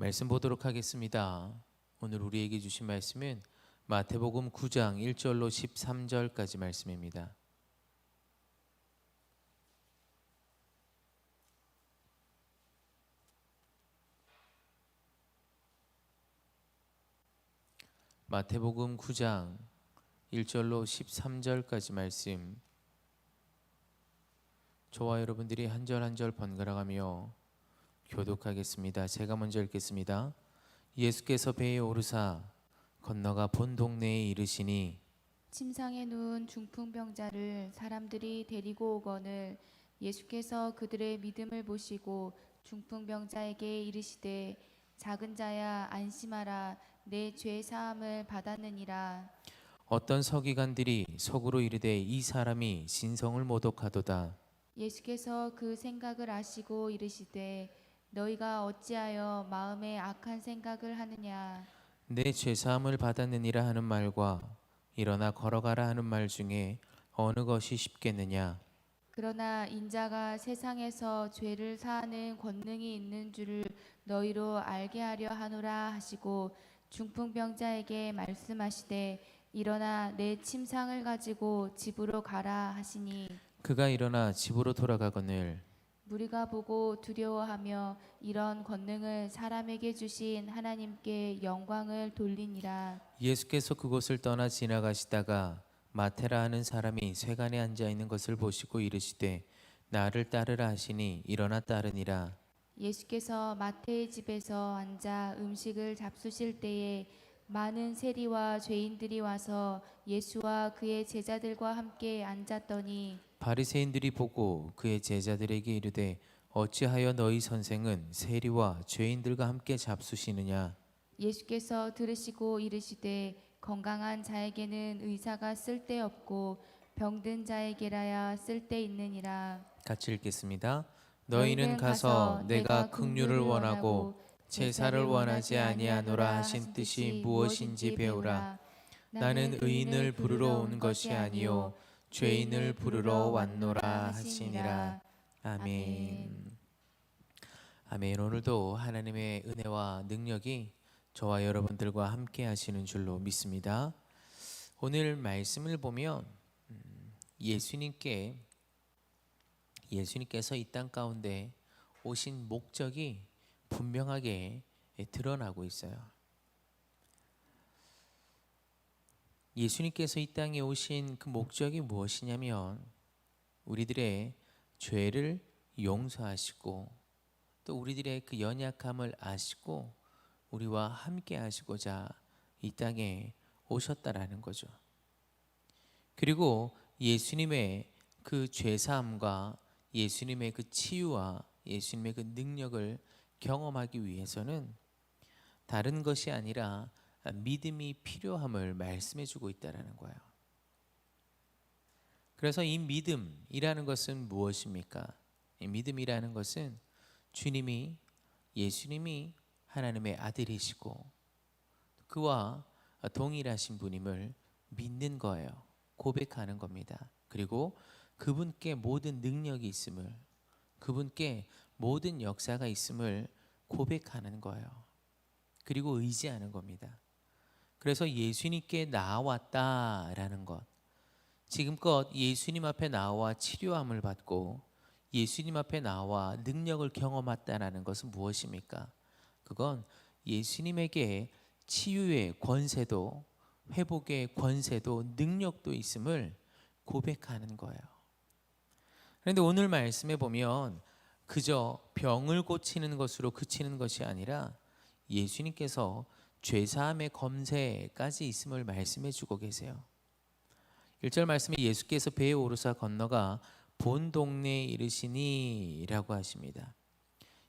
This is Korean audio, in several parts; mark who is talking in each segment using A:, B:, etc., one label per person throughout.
A: 말씀 보도록 하겠습니다. 오늘 우리에게 주신 말씀은 마태복음 9장 1절로 13절까지 말씀입니다. 마태복음 9장 1절로 13절까지 말씀 저와 여러분들이 한 절 한 절 번갈아가며 교독하겠습니다. 제가 먼저 읽겠습니다. 예수께서 배에 오르사 건너가 본 동네에 이르시니
B: 침상에 누운 중풍병자를 사람들이 데리고 오거늘 예수께서 그들의 믿음을 보시고 중풍병자에게 이르시되 작은 자야 안심하라 내 죄 사함을 받았느니라
A: 어떤 서기관들이 속으로 이르되 이 사람이 신성을 모독하도다.
B: 예수께서 그 생각을 아시고 이르시되 너희가 어찌하여 마음에 악한 생각을 하느냐
A: 내 죄사함을 받았느니라 하는 말과 일어나 걸어가라 하는 말 중에 어느 것이 쉽겠느냐?
B: 그러나 인자가 세상에서 죄를 사하는 권능이 있는 줄을 너희로 알게 하려 하노라 하시고 중풍병자에게 말씀하시되 일어나 내 침상을 가지고 집으로 가라 하시니
A: 그가 일어나 집으로 돌아가거늘
B: 무리가 보고 두려워하며 이런 권능을 사람에게 주신 하나님께 영광을 돌리니라.
A: 예수께서 그곳을 떠나 지나가시다가 마테라 하는 사람이 쇠간에 앉아 있는 것을 보시고 이르시되 나를 따르라 하시니 일어나 따르니라.
B: 예수께서 마태의 집에서 앉아 음식을 잡수실 때에 많은 세리와 죄인들이 와서 예수와 그의 제자들과 함께 앉았더니
A: 바리새인들이 보고 그의 제자들에게 이르되 어찌하여 너희 선생은 세리와 죄인들과 함께 잡수시느냐?
B: 예수께서 들으시고 이르시되 건강한 자에게는 의사가 쓸데없고 병든 자에게라야 쓸데있느니라.
A: 같이 읽겠습니다. 너희는 가서 내가 긍휼을 원하고 제사를 원하지 아니하노라 하신 뜻이 무엇인지 배우라. 나는 의인을 부르러 온 것이 아니요 죄인을 부르러 왔노라 하시니라. 아멘. 아멘. 오늘도 하나님의 은혜와 능력이 저와 여러분들과 함께 하시는 줄로 믿습니다. 오늘 말씀을 보면 음, 예수님께 예수님께서 이 땅 가운데 오신 목적이 분명하게 드러나고 있어요. 예수님께서 이 땅에 오신 그 목적이 무엇이냐면 우리들의 죄를 용서하시고 또 우리들의 그 연약함을 아시고 우리와 함께 하시고자 이 땅에 오셨다라는 거죠. 그리고 예수님의 그 죄사함과 예수님의 그 치유와 예수님의 그 능력을 경험하기 위해서는 다른 것이 아니라 믿음이 필요함을 말씀해 주고 있다라는 거예요. 그래서 이 믿음이라는 것은 무엇입니까? 이 믿음이라는 것은 주님이 예수님이 하나님의 아들이시고 그와 동일하신 분임을 믿는 거예요. 고백하는 겁니다. 그리고 그분께 모든 능력이 있음을 그분께 모든 역사가 있음을 고백하는 거예요. 그리고 의지하는 겁니다. 그래서 예수님께 나왔다라는 것. 지금껏 예수님 앞에 나와 치료함을 받고 예수님 앞에 나와 능력을 경험했다라는 것은 무엇입니까? 그건 예수님에게 치유의 권세도 회복의 권세도 능력도 있음을 고백하는 거예요. 그런데 오늘 말씀에 보면 그저 병을 고치는 것으로 그치는 것이 아니라 예수님께서 죄사함의 검세까지 있음을 말씀해 주고 계세요. 1절 말씀에 예수께서 배에 오르사 건너가 본 동네에 이르시니라고 하십니다.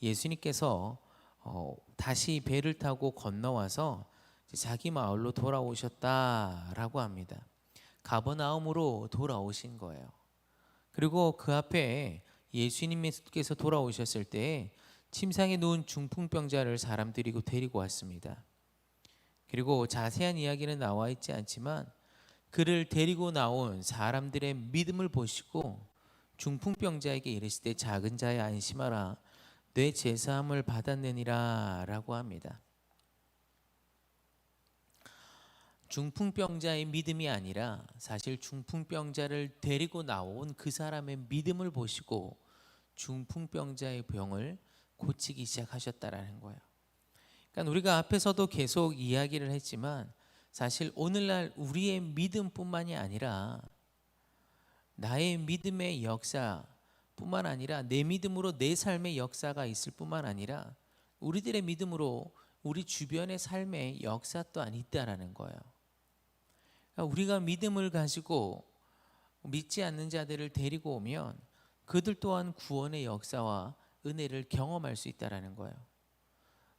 A: 예수님께서 어, 다시 배를 타고 건너와서 자기 마을로 돌아오셨다라고 합니다. 가버나움으로 돌아오신 거예요. 그리고 그 앞에 예수님께서 돌아오셨을 때 침상에 누운 중풍병자를 사람들이 데리고 왔습니다. 그리고 자세한 이야기는 나와 있지 않지만 그를 데리고 나온 사람들의 믿음을 보시고 중풍병자에게 이르시되 작은 자야 안심하라 내 제사함을 받았느니라 라고 합니다. 중풍병자의 믿음이 아니라 사실 중풍병자를 데리고 나온 그 사람의 믿음을 보시고 중풍병자의 병을 고치기 시작하셨다라는 거예요. 그러니까 우리가 앞에서도 계속 이야기를 했지만 사실 오늘날 우리의 믿음뿐만이 아니라 나의 믿음의 역사뿐만 아니라 내 믿음으로 내 삶의 역사가 있을 뿐만 아니라 우리들의 믿음으로 우리 주변의 삶의 역사 또한 있다라는 거예요. 그러니까 우리가 믿음을 가지고 믿지 않는 자들을 데리고 오면 그들 또한 구원의 역사와 은혜를 경험할 수 있다라는 거예요.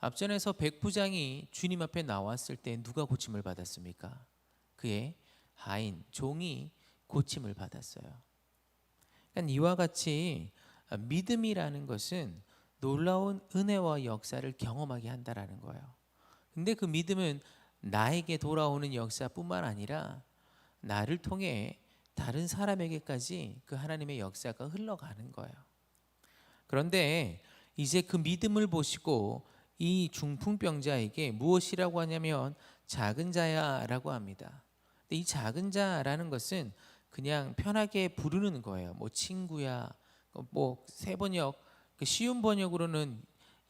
A: 앞전에서 백부장이 주님 앞에 나왔을 때 누가 고침을 받았습니까? 그의 하인 종이 고침을 받았어요. 그러니까 이와 같이 믿음이라는 것은 놀라운 은혜와 역사를 경험하게 한다라는 거예요. 근데 그 믿음은 나에게 돌아오는 역사뿐만 아니라 나를 통해 다른 사람에게까지 그 하나님의 역사가 흘러가는 거예요. 그런데 이제 그 믿음을 보시고 이 중풍병자에게 무엇이라고 하냐면 작은 자야라고 합니다. 근데 이 작은 자라는 것은 그냥 편하게 부르는 거예요. 뭐 친구야, 뭐 새 번역, 그 쉬운 번역으로는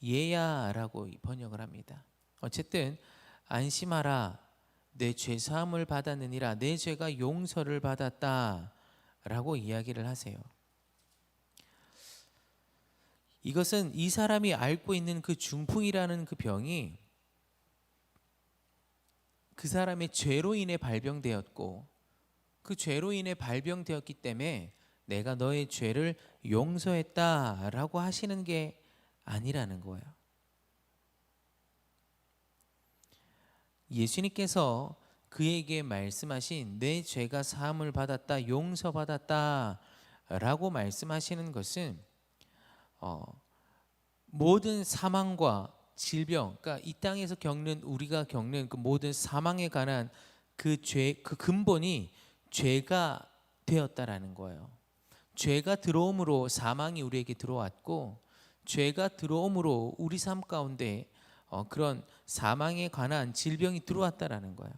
A: 얘야라고 번역을 합니다. 어쨌든 안심하라, 내 죄 사함을 받았느니라, 내 죄가 용서를 받았다라고 이야기를 하세요. 이것은 이 사람이 앓고 있는 그 중풍이라는 그 병이 그 사람의 죄로 인해 발병되었고 그 죄로 인해 발병되었기 때문에 내가 너의 죄를 용서했다라고 하시는 게 아니라는 거예요. 예수님께서 그에게 말씀하신 내 죄가 사함을 받았다, 용서받았다 라고 말씀하시는 것은 어, 모든 사망과 질병, 그러니까 이 땅에서 겪는 우리가 겪는 그 모든 사망에 관한 그 죄, 그 근본이 죄가 되었다라는 거예요. 죄가 들어옴으로 사망이 우리에게 들어왔고, 죄가 들어옴으로 우리 삶 가운데 어, 그런 사망에 관한 질병이 들어왔다라는 거예요.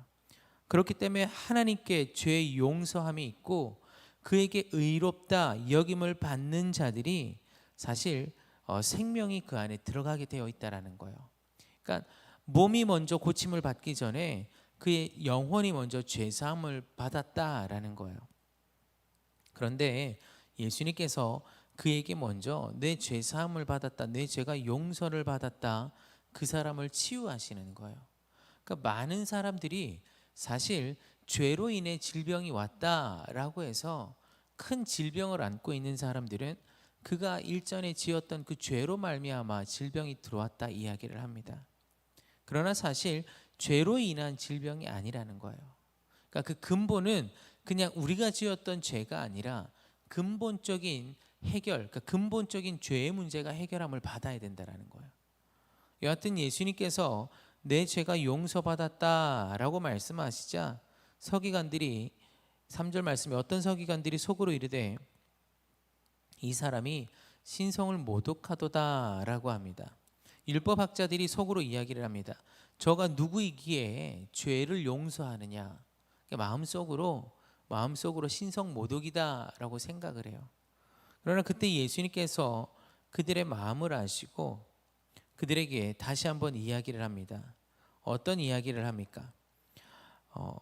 A: 그렇기 때문에 하나님께 죄의 용서함이 있고 그에게 의롭다 여김을 받는 자들이 사실 어, 생명이 그 안에 들어가게 되어 있다라는 거예요. 그러니까 몸이 먼저 고침을 받기 전에 그의 영혼이 먼저 죄 사함을 받았다라는 거예요. 그런데 예수님께서 그에게 먼저 내 죄 사함을 받았다, 내 죄가 용서를 받았다, 그 사람을 치유하시는 거예요. 그러니까 많은 사람들이 사실 죄로 인해 질병이 왔다라고 해서 큰 질병을 안고 있는 사람들은 그가 일전에 지었던 그 죄로 말미암아 질병이 들어왔다 이야기를 합니다. 그러나 사실 죄로 인한 질병이 아니라는 거예요. 그러니까 그 근본은 그냥 우리가 지었던 죄가 아니라 근본적인 해결, 그러니까 근본적인 죄의 문제가 해결함을 받아야 된다라는 거예요. 여하튼 예수님께서 내 죄가 용서받았다라고 말씀하시자 서기관들이 3절 말씀에 어떤 서기관들이 속으로 이르되 이 사람이 신성을 모독하도다라고 합니다. 율법 학자들이 속으로 이야기를 합니다. 저가 누구이기에 죄를 용서하느냐? 마음속으로 마음속으로 신성 모독이다라고 생각을 해요. 그러나 그때 예수님께서 그들의 마음을 아시고 그들에게 다시 한번 이야기를 합니다. 어떤 이야기를 합니까? 어,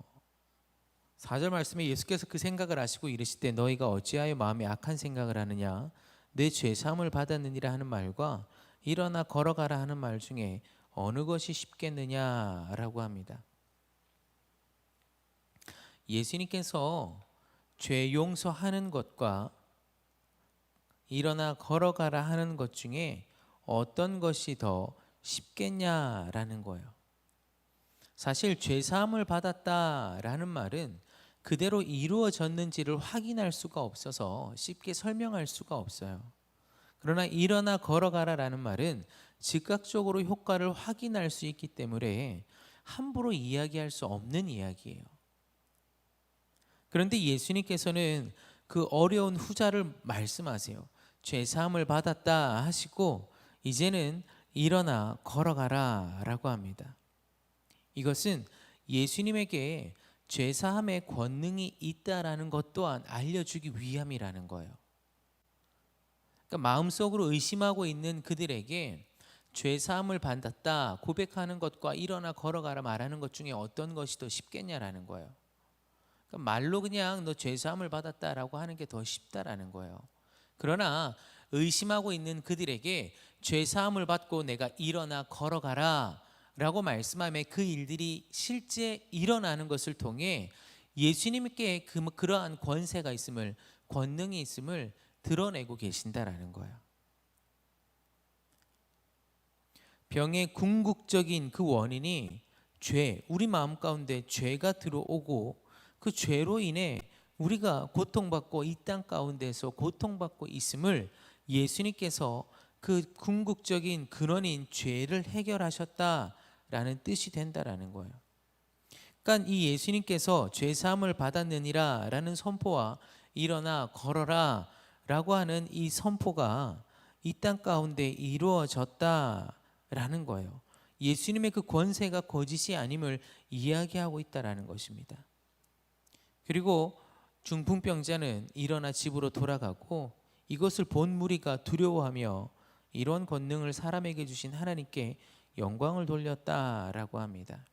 A: 4절 말씀에 예수께서 그 생각을 아시고 이르시되 너희가 어찌하여 마음에 악한 생각을 하느냐 내 죄 사함을 받았느니라 하는 말과 일어나 걸어가라 하는 말 중에 어느 것이 쉽겠느냐라고 합니다. 예수님께서 죄 용서하는 것과 일어나 걸어가라 하는 것 중에 어떤 것이 더 쉽겠냐라는 거예요. 사실 죄 사함을 받았다라는 말은 그대로 이루어졌는지를 확인할 수가 없어서 쉽게 설명할 수가 없어요. 그러나 일어나 걸어가라라는 말은 즉각적으로 효과를 확인할 수 있기 때문에 함부로 이야기할 수 없는 이야기예요. 그런데 예수님께서는 그 어려운 후자를 말씀하세요. 죄 사함을 받았다 하시고 이제는 일어나 걸어가라라고 합니다. 이것은 예수님에게 죄사함의 권능이 있다라는 것 또한 알려주기 위함이라는 거예요. 그러니까 마음속으로 의심하고 있는 그들에게 죄사함을 받았다 고백하는 것과 일어나 걸어가라 말하는 것 중에 어떤 것이 더 쉽겠냐라는 거예요. 그러니까 말로 그냥 너 죄사함을 받았다라고 하는 게 더 쉽다라는 거예요. 그러나 의심하고 있는 그들에게 죄사함을 받고 내가 일어나 걸어가라 라고 말씀하며 그 일들이 실제 일어나는 것을 통해 예수님께 그, 그러한 권세가 있음을 권능이 있음을 드러내고 계신다라는 거예요. 병의 궁극적인 그 원인이 죄, 우리 마음 가운데 죄가 들어오고 그 죄로 인해 우리가 고통받고 이 땅 가운데서 고통받고 있음을 예수님께서 그 궁극적인 근원인 죄를 해결하셨다 라는 뜻이 된다라는 거예요. 그러니까 이 예수님께서 죄 사함을 받았느니라 라는 선포와 일어나 걸어라 라고 하는 이 선포가 이 땅 가운데 이루어졌다 라는 거예요. 예수님의 그 권세가 거짓이 아님을 이야기하고 있다라는 것입니다. 그리고 중풍병자는 일어나 집으로 돌아가고 이것을 본 무리가 두려워하며 이런 권능을 사람에게 주신 하나님께 영광을 돌렸다라고 합니다.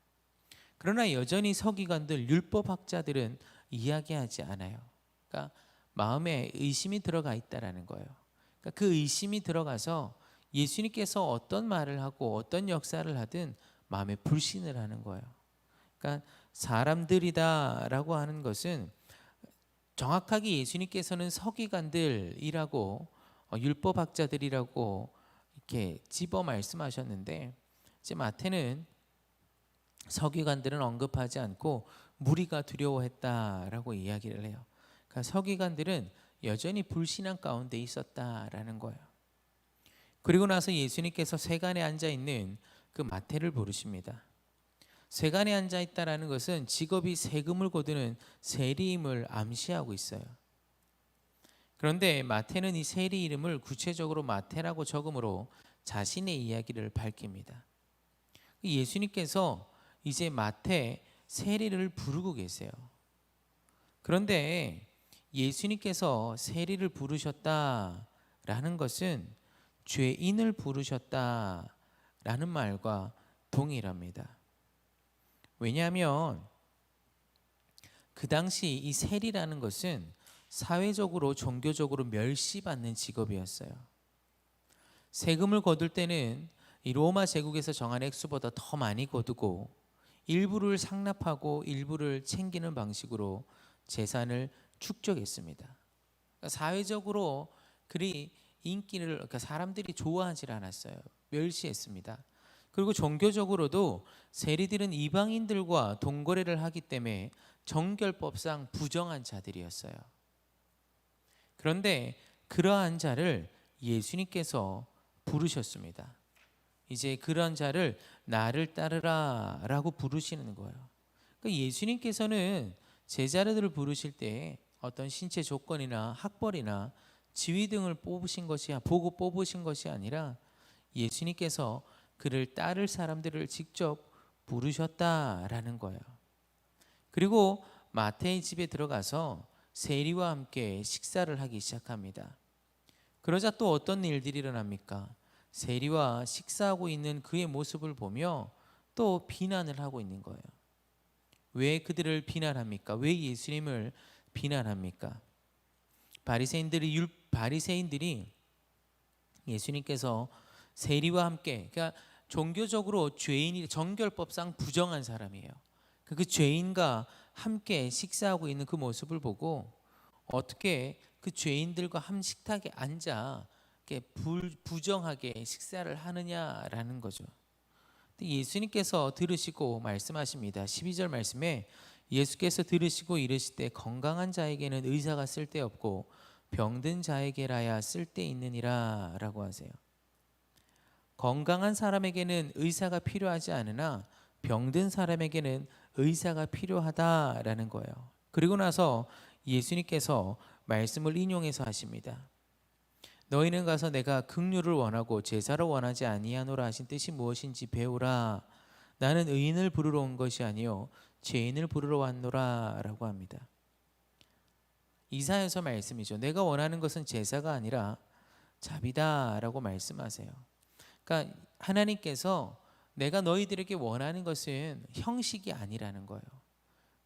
A: 그러나 여전히 서기관들 율법학자들은 이야기하지 않아요. 그러니까 마음에 의심이 들어가 있다라는 거예요. 그러니까 그 의심이 들어가서 예수님께서 어떤 말을 하고 어떤 역사를 하든 마음에 불신을 하는 거예요. 그러니까 사람들이다라고 하는 것은 정확하게 예수님께서는 서기관들이라고 어, 율법학자들이라고 이렇게 집어 말씀하셨는데 이제 마태는 서기관들은 언급하지 않고 무리가 두려워했다라고 이야기를 해요. 그러니까 서기관들은 여전히 불신앙 가운데 있었다라는 거예요. 그리고 나서 예수님께서 세간에 앉아 있는 그 마태를 부르십니다. 세간에 앉아 있다라는 것은 직업이 세금을 거두는 세리임을 암시하고 있어요. 그런데 마태는 이 세리 이름을 구체적으로 마태라고 적음으로 자신의 이야기를 밝힙니다. 예수님께서 이제 마태 세리를 부르고 계세요. 그런데 예수님께서 세리를 부르셨다라는 것은 죄인을 부르셨다라는 말과 동일합니다. 왜냐하면 그 당시 이 세리라는 것은 사회적으로 종교적으로 멸시받는 직업이었어요. 세금을 거둘 때는 이 로마 제국에서 정한 액수보다 더 많이 거두고 일부를 상납하고 일부를 챙기는 방식으로 재산을 축적했습니다. 그러니까 사회적으로 그리 인기를 그러니까 사람들이 좋아하지 않았어요. 멸시했습니다. 그리고 종교적으로도 세리들은 이방인들과 동거래를 하기 때문에 정결법상 부정한 자들이었어요. 그런데 그러한 자를 예수님께서 부르셨습니다. 이제 그러한 자를 나를 따르라라고 부르시는 거예요. 그러니까 예수님께서는 제자들을 부르실 때 어떤 신체 조건이나 학벌이나 지위 등을 뽑으신 것이 보고 뽑으신 것이 아니라 예수님께서 그를 따를 사람들을 직접 부르셨다라는 거예요. 그리고 마태의 집에 들어가서 세리와 함께 식사를 하기 시작합니다. 그러자 또 어떤 일들이 일어납니까? 세리와 식사하고 있는 그의 모습을 보며 또 비난을 하고 있는 거예요. 왜 그들을 비난합니까? 왜 예수님을 비난합니까? 바리새인들이 율 바리새인들이 예수님께서 세리와 함께 그러니까 종교적으로 죄인이 정결법상 부정한 사람이에요. 그 죄인과 함께 식사하고 있는 그 모습을 보고 어떻게 그 죄인들과 한 식탁에 앉아 불, 부정하게 식사를 하느냐라는 거죠. 예수님께서 들으시고 말씀하십니다. 12절 말씀에 예수께서 들으시고 이르시되 건강한 자에게는 의사가 쓸데없고 병든 자에게라야 쓸데있느니라 라고 하세요. 건강한 사람에게는 의사가 필요하지 않으나 병든 사람에게는 의사가 필요하다라는 거예요. 그리고 나서 예수님께서 말씀을 인용해서 하십니다. 너희는 가서 내가 긍휼을 원하고 제사를 원하지 아니하노라 하신 뜻이 무엇인지 배우라. 나는 의인을 부르러 온 것이 아니요 죄인을 부르러 왔노라라고 합니다. 이사야서 말씀이죠. 내가 원하는 것은 제사가 아니라 자비다라고 말씀하세요. 그러니까 하나님께서 내가 너희들에게 원하는 것은 형식이 아니라는 거예요.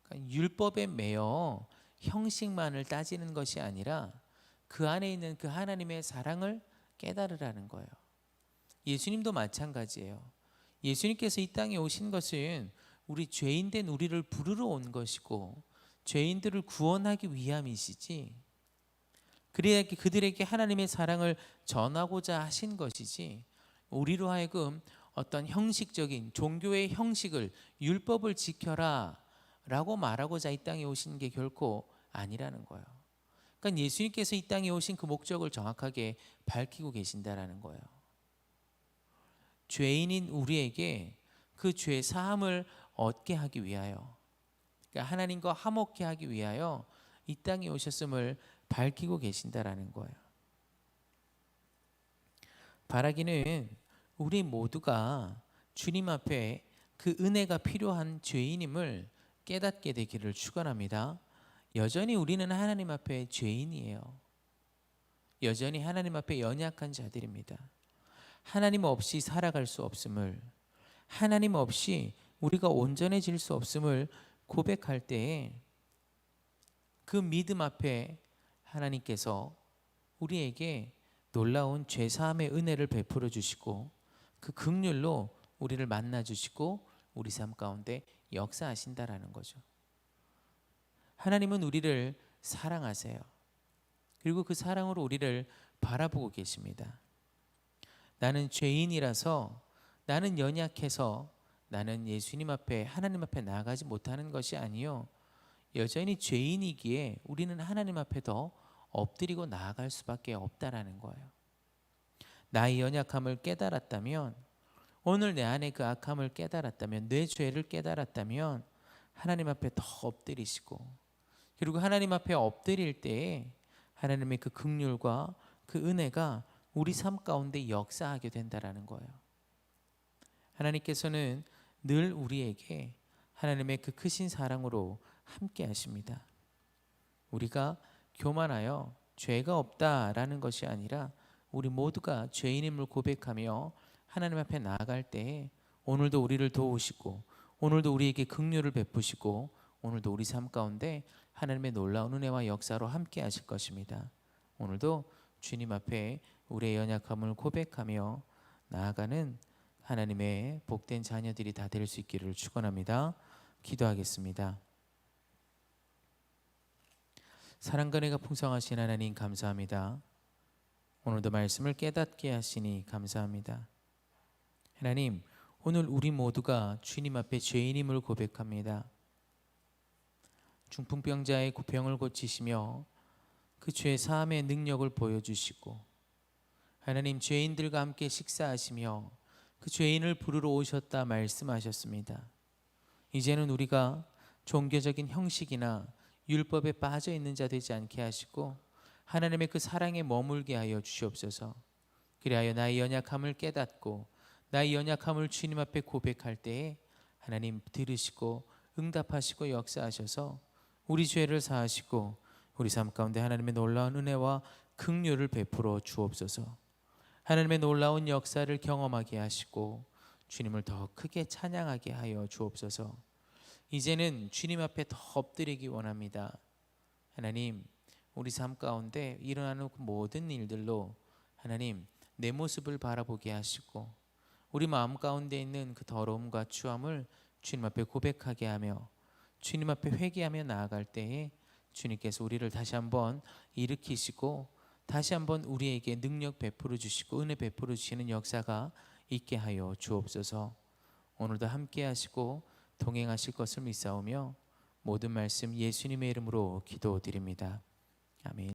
A: 그러니까 율법에 매여 형식만을 따지는 것이 아니라 그 안에 있는 그 하나님의 사랑을 깨달으라는 거예요. 예수님도 마찬가지예요. 예수님께서 이 땅에 오신 것은 우리 죄인된 우리를 부르러 온 것이고 죄인들을 구원하기 위함이시지. 그래야 그들에게 하나님의 사랑을 전하고자 하신 것이지. 우리로 하여금 어떤 형식적인 종교의 형식을 율법을 지켜라 라고 말하고자 이 땅에 오신 게 결코 아니라는 거예요. 그러니까 예수님께서 이 땅에 오신 그 목적을 정확하게 밝히고 계신다라는 거예요. 죄인인 우리에게 그 죄 사함을 얻게 하기 위하여 그러니까 하나님과 화목케 하기 위하여 이 땅에 오셨음을 밝히고 계신다라는 거예요. 바라기는 우리 모두가 주님 앞에 그 은혜가 필요한 죄인임을 깨닫게 되기를 축원합니다. 여전히 우리는 하나님 앞에 죄인이에요. 여전히 하나님 앞에 연약한 자들입니다. 하나님 없이 살아갈 수 없음을 하나님 없이 우리가 온전해질 수 없음을 고백할 때에 그 믿음 앞에 하나님께서 우리에게 놀라운 죄 사함의 은혜를 베풀어 주시고 그 긍휼로 우리를 만나 주시고 우리 삶 가운데 역사하신다라는 거죠. 하나님은 우리를 사랑하세요. 그리고 그 사랑으로 우리를 바라보고 계십니다. 나는 죄인이라서 나는 연약해서 나는 예수님 앞에 하나님 앞에 나아가지 못하는 것이 아니요 여전히 죄인이기에 우리는 하나님 앞에 더 엎드리고 나아갈 수밖에 없다라는 거예요. 나의 연약함을 깨달았다면 오늘 내 안에 그 악함을 깨달았다면 내 죄를 깨달았다면 하나님 앞에 더 엎드리시고 그리고 하나님 앞에 엎드릴 때에 하나님의 그 긍휼과 그 은혜가 우리 삶 가운데 역사하게 된다라는 거예요. 하나님께서는 늘 우리에게 하나님의 그 크신 사랑으로 함께 하십니다. 우리가 교만하여 죄가 없다라는 것이 아니라 우리 모두가 죄인임을 고백하며 하나님 앞에 나아갈 때 오늘도 우리를 도우시고 오늘도 우리에게 긍휼을 베푸시고 오늘도 우리 삶 가운데 하나님의 놀라운 은혜와 역사로 함께 하실 것입니다. 오늘도 주님 앞에 우리의 연약함을 고백하며 나아가는 하나님의 복된 자녀들이 다 될 수 있기를 축원합니다. 기도하겠습니다. 사랑과 은혜가 풍성하신 하나님 감사합니다. 오늘도 말씀을 깨닫게 하시니 감사합니다. 하나님, 오늘 우리 모두가 주님 앞에 죄인임을 고백합니다. 중풍병자의 병을 고치시며 그 죄 사함의 능력을 보여주시고 하나님 죄인들과 함께 식사하시며 그 죄인을 부르러 오셨다 말씀하셨습니다. 이제는 우리가 종교적인 형식이나 율법에 빠져 있는 자 되지 않게 하시고 하나님의 그 사랑에 머물게 하여 주시옵소서. 그리하여 나의 연약함을 깨닫고 나의 연약함을 주님 앞에 고백할 때에 하나님 들으시고 응답하시고 역사하셔서 우리 죄를 사하시고 우리 삶 가운데 하나님의 놀라운 은혜와 긍휼을 베풀어 주옵소서. 하나님의 놀라운 역사를 경험하게 하시고 주님을 더 크게 찬양하게 하여 주옵소서. 이제는 주님 앞에 더 엎드리기 원합니다. 하나님, 우리 삶 가운데 일어나는 그 모든 일들로 하나님 내 모습을 바라보게 하시고 우리 마음 가운데 있는 그 더러움과 추함을 주님 앞에 고백하게 하며 주님 앞에 회개하며 나아갈 때에 주님께서 우리를 다시 한번 일으키시고 다시 한번 우리에게 능력 베풀어 주시고 은혜 베풀어 주시는 역사가 있게 하여 주옵소서. 오늘도 함께 하시고 동행하실 것을 믿사오며 모든 말씀 예수님의 이름으로 기도드립니다. 아멘.